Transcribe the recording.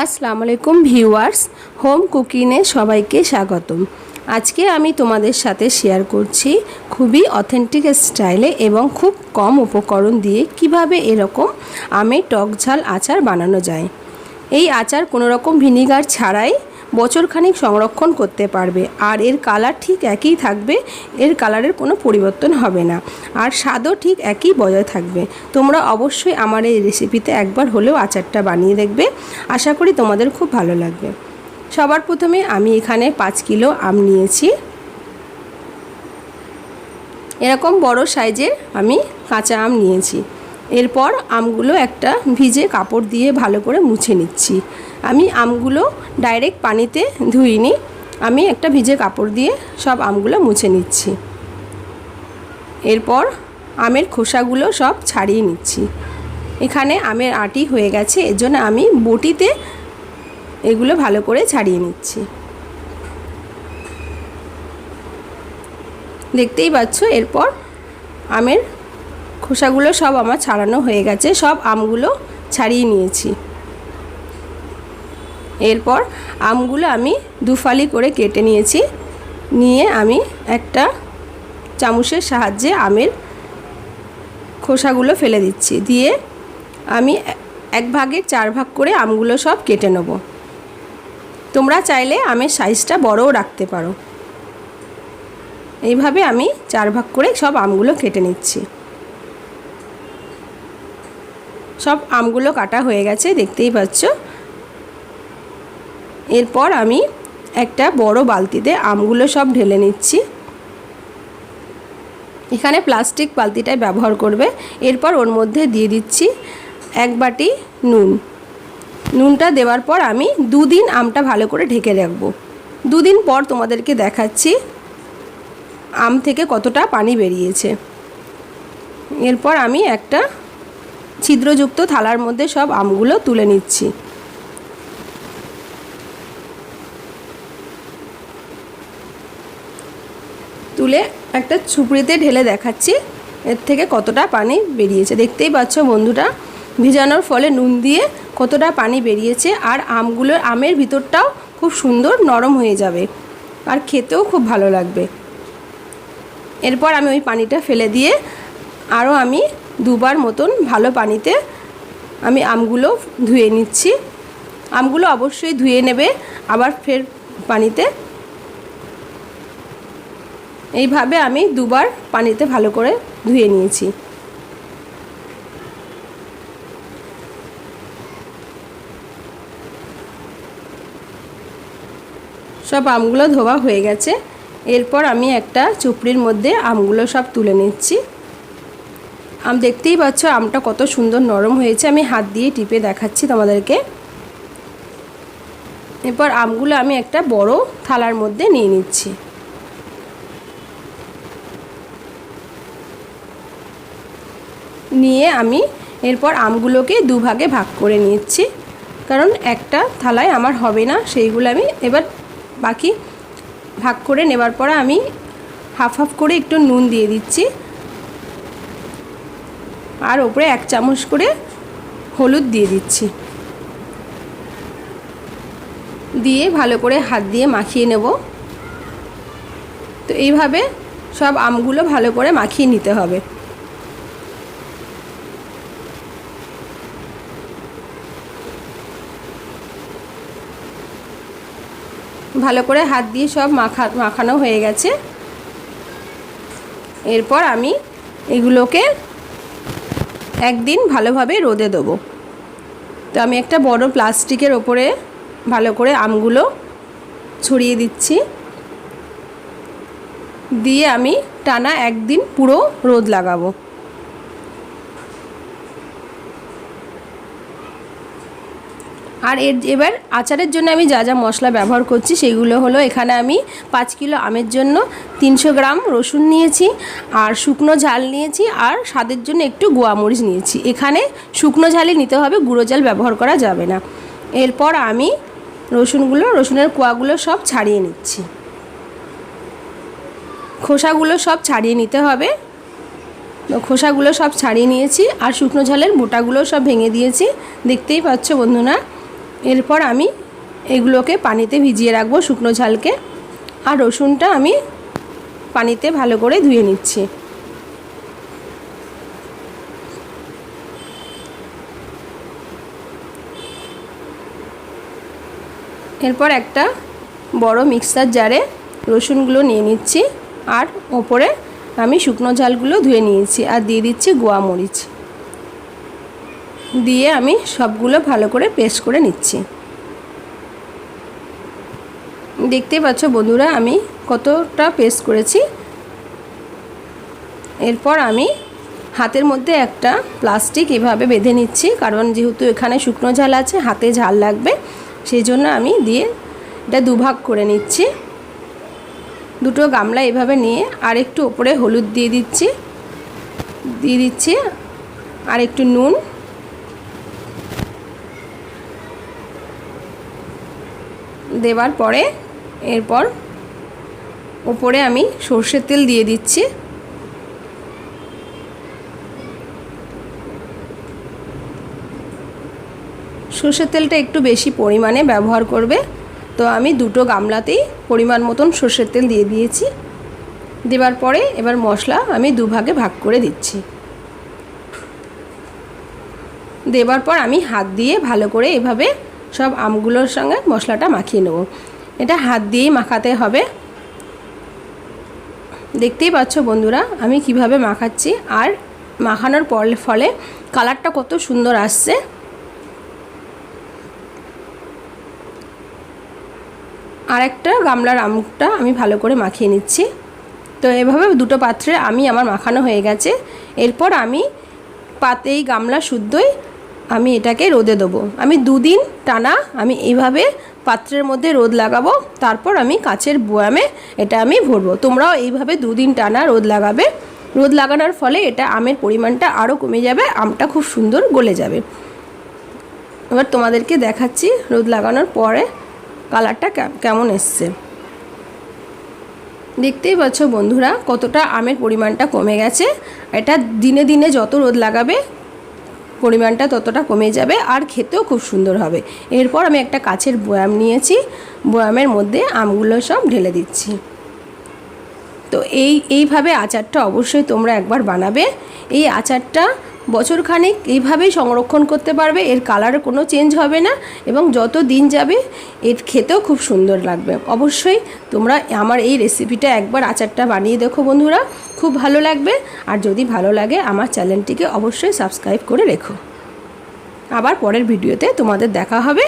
আসসালামু আলাইকুম viewers, home কুকিংয়ে সবাইকে স্বাগতম। আজকে আমি তোমাদের সাথে শেয়ার করছি খুবই অথেন্টিক স্টাইলে এবং খুব কম উপকরণ দিয়ে কীভাবে এরকম আমের টক ঝাল আচার বানানো যায়। এই আচার কোনো রকম ভিনিগার ছাড়াই বছরখানিক সংরক্ষণ করতে পারবে। আর এর কালার ঠিক একই থাকবে, এর কালারের কোনো পরিবর্তন হবে না। আর স্বাদও ঠিক একই বজায় থাকবে। তোমরা অবশ্যই আমার এই রেসিপিতে একবার হলেও আচারটা বানিয়ে দেখবে। আশা করি তোমাদের খুব ভালো লাগবে। সবার প্রথমে আমি এখানে পাঁচ কিলো আম নিয়েছি। এরকম বড় সাইজের আমি কাঁচা আম নিয়েছি। এরপর আমগুলো একটা ভিজে কাপড় দিয়ে ভালো করে মুছে নিচ্ছি। আমি আমগুলো ডাইরেক্ট পানিতে ধুইনি, আমি একটা ভিজে কাপড় দিয়ে সব আমগুলো মুছে নিচ্ছি। এরপর আমের খোসাগুলো সব ছাড়িয়ে নিচ্ছি। এখানে আমের আটি হয়ে গেছে, এর জন্য আমি বটিতে এগুলো ভালো করে ছাড়িয়ে নিচ্ছি। দেখতেই পাচ্ছ, এরপর আমের খোসাগুলো সব আমার ছাড়ানো হয়ে গেছে, সব আমগুলো ছাড়িয়ে নিয়েছি। এরপর আমগুলো আমি দুফালি করে কেটে নিয়েছি, নিয়ে আমি একটা চামচের সাহায্যে আমের খোসাগুলো ফেলে দিচ্ছি, দিয়ে আমি এক ভাগের চার ভাগ করে আমগুলো সব কেটে নেব। তোমরা চাইলে আমের সাইজটা বড়ও রাখতে পারো। এইভাবে আমি চার ভাগ করে সব আমগুলো কেটে নিচ্ছি। সব আমগুলো কাটা হয়ে গেছে, দেখতেই পাচ্ছ। এরপর আমি একটা বড় বালতিতে আমগুলো সব ঢেলে নিচ্ছি। এখানে প্লাস্টিক বালতিটাই ব্যবহার করবে। এরপর ওর মধ্যে দিয়ে দিচ্ছি এক বাটি নুন। নুনটা দেওয়ার পর আমি দুদিন আমটা ভালো করে ঢেকে রাখব। দুদিন পর তোমাদেরকে দেখাচ্ছি আম থেকে কতটা পানি বেরিয়েছে। এরপর আমি একটা ছিদ্রযুক্ত থালার মধ্যে সব আমগুলো তুলে নিচ্ছি। তুলে একটা ছুপড়িতে ঢেলে দেখাচ্ছি, এর থেকে কতটা পানি বেরিয়েছে। দেখতেই পাচ্ছ বন্ধুটা ভিজানোর ফলে নুন দিয়ে কতটা পানি বেরিয়েছে আর আমগুলোর আমের ভিতরটাও খুব সুন্দর নরম হয়ে যাবে আর খেতেও খুব ভালো লাগবে। এরপর আমি ওই পানিটা ফেলে দিয়ে আরও আমি দুবার মতন ভালো পানিতে আমি আমগুলো ধুয়ে নিচ্ছি। আমগুলো অবশ্যই ধুয়ে নেবে, আবার ফের পানিতে। এইভাবে আমি দুবার পানিতে ভালো করে ধুয়ে নিয়েছি। সব আমগুলো ধোয়া হয়ে গেছে। এরপর আমি একটা চুপড়ির মধ্যে আমগুলো সব তুলে নিচ্ছি। আম দেখতেই পাচ্ছ, আমটা কত সুন্দর নরম হয়েছে। আমি হাত দিয়ে টিপে দেখাচ্ছি তোমাদেরকে। এরপর আমগুলো আমি একটা বড় থালার মধ্যে নিয়ে নিচ্ছি। নিয়ে আমি এরপর আমগুলোকে দুভাগে ভাগ করে নিচ্ছি। কারণ একটা থালায় আমার হবে না, সেইগুলো আমি এবার বাকি ভাগ করে নেবার পর আমি হাফ হাফ করে একটু নুন দিয়ে দিচ্ছি। আর ওপরে এক চামচ করে হলুদ দিয়ে দিচ্ছি। দিয়ে ভালো করে হাত দিয়ে মাখিয়ে নেব। তো এইভাবে সব আমগুলো ভালো করে মাখিয়ে নিতে হবে। ভালো করে হাত দিয়ে সব মাখা, মাখানো হয়ে গেছে। এরপর আমি এগুলোকে একদিন ভালোভাবে রোদে দেবো। তো আমি একটা বড় প্লাস্টিকের ওপরে ভালো করে আমগুলো ছড়িয়ে দিচ্ছি। দিয়ে আমি টানা একদিন পুরো রোদ লাগাবো। আর এর এবার আচারের জন্য আমি যা যা মশলা ব্যবহার করছি সেগুলো হলো এখানে আমি পাঁচ কিলো আমের জন্য তিনশো গ্রাম রসুন নিয়েছি আর শুকনো ঝাল নিয়েছি আর স্বাদের জন্য একটু গোয়ামরিচ নিয়েছি। এখানে শুকনো ঝালই নিতে হবে, গুঁড়ো জাল ব্যবহার করা যাবে না। এরপর আমি রসুনগুলো, রসুনের কোয়াগুলো সব ছাড়িয়ে নিচ্ছি। খোসাগুলো সব ছাড়িয়ে নিতে হবে। খোসাগুলো সব ছাড়িয়ে নিয়েছি আর শুকনো ঝালের বোটাগুলো সব ভেঙে দিয়েছি। দেখতেই পাচ্ছ বন্ধুরা এরপর আমি এগুলোকে পানিতে ভিজিয়ে রাখব শুকনো ঝালকে। আর রসুনটা আমি পানিতে ভালো করে ধুয়ে নিচ্ছি। এরপর একটা বড় মিক্সার জারে রসুনগুলো নিয়ে নিচ্ছি। আর ওপরে আমি শুকনো ঝালগুলো ধুয়ে নিয়েছি। আর দিয়ে দিচ্ছি গোয়া মরিচ। দিয়ে আমি সবগুলো ভালো করে পেস্ট করে নিচ্ছি। দেখতে পাচ্ছ বন্ধুরা, আমি কতটা পেস্ট করেছি। এরপর আমি হাতের মধ্যে একটা প্লাস্টিক এভাবে বেঁধে নিচ্ছি, কারণ যেহেতু এখানে শুকনো ঝাল আছে, হাতে ঝাল লাগবে সেই জন্য আমি দিয়ে এটা দুভাগ করে নিচ্ছি। দুটো গামলা এভাবে নিয়ে আর একটু ওপরে হলুদ দিয়ে দিচ্ছি দিয়ে দিচ্ছি আর একটু নুন দেওয়ার পরে এরপর ওপরে আমি সর্ষের তেল দিয়ে দিচ্ছি। সর্ষের তেলটা একটু বেশি পরিমাণে ব্যবহার করবে। তো আমি দুটো গামলাতেই পরিমাণ মতন সর্ষের তেল দিয়ে দিয়েছি। দেওয়ার পরে এবার মশলা আমি দুভাগে ভাগ করে দিচ্ছি। দেবার পর আমি হাত দিয়ে ভালো করে এভাবে সব আমগুলোর সঙ্গে মশলাটা মাখিয়ে নেব। এটা হাত দিয়েই মাখাতে হবে। দেখতেই পাচ্ছ বন্ধুরা, আমি কীভাবে মাখাচ্ছি। আর মাখানোর পর ফলে কালারটা কত সুন্দর আসছে। আর একটা গামলার আমটা আমি ভালো করে মাখিয়ে নিচ্ছি। তো এভাবে দুটো পাত্রে আমি আমার মাখানো হয়ে গেছে। এরপর আমি পাতেই গামলা শুদ্ধই আমি এটাকে রোদে দেবো। আমি দুদিন টানা আমি এইভাবে পাত্রের মধ্যে রোদ লাগাবো, তারপর আমি কাচের বয়ামে এটা আমি ভরবো। তোমরাও এইভাবে দুদিন টানা রোদ লাগাবে। রোদ লাগানোর ফলে এটা আমের পরিমাণটা আরও কমে যাবে, আমটা খুব সুন্দর গলে যাবে। এবার তোমাদেরকে দেখাচ্ছি রোদ লাগানোর পরে কালারটা কেমন এসছে। দেখতেই পাচ্ছ বন্ধুরা, কতটা আমের পরিমাণটা কমে গেছে। এটা দিনে দিনে যত রোদ লাগাবে পরিমাণটা ততটা কমে যাবে আর খেতেও খুব সুন্দর হবে। এরপর আমি একটা কাছের বয়াম নিয়েছি। বয়ামের মধ্যে আমগুলো সব ঢেলে দিচ্ছি। তো এই, এইভাবে আচারটা অবশ্যই তোমরা একবার বানাবে। এই আচারটা বছরখানেক এইভাবেই সংরক্ষণ করতে পারবে, এর কালার কোনো চেঞ্জ হবে না এবং যত দিন যাবে, এর খেতেও খুব সুন্দর লাগবে। অবশ্যই তোমরা আমার এই রেসিপিটা একবার আচারটা বানিয়ে দেখো বন্ধুরা, খুব ভালো লাগবে। আর যদি ভালো লাগে, আমার চ্যানেলটিকে অবশ্যই সাবস্ক্রাইব করে রেখো। আবার পরের ভিডিওতে তোমাদের দেখা হবে।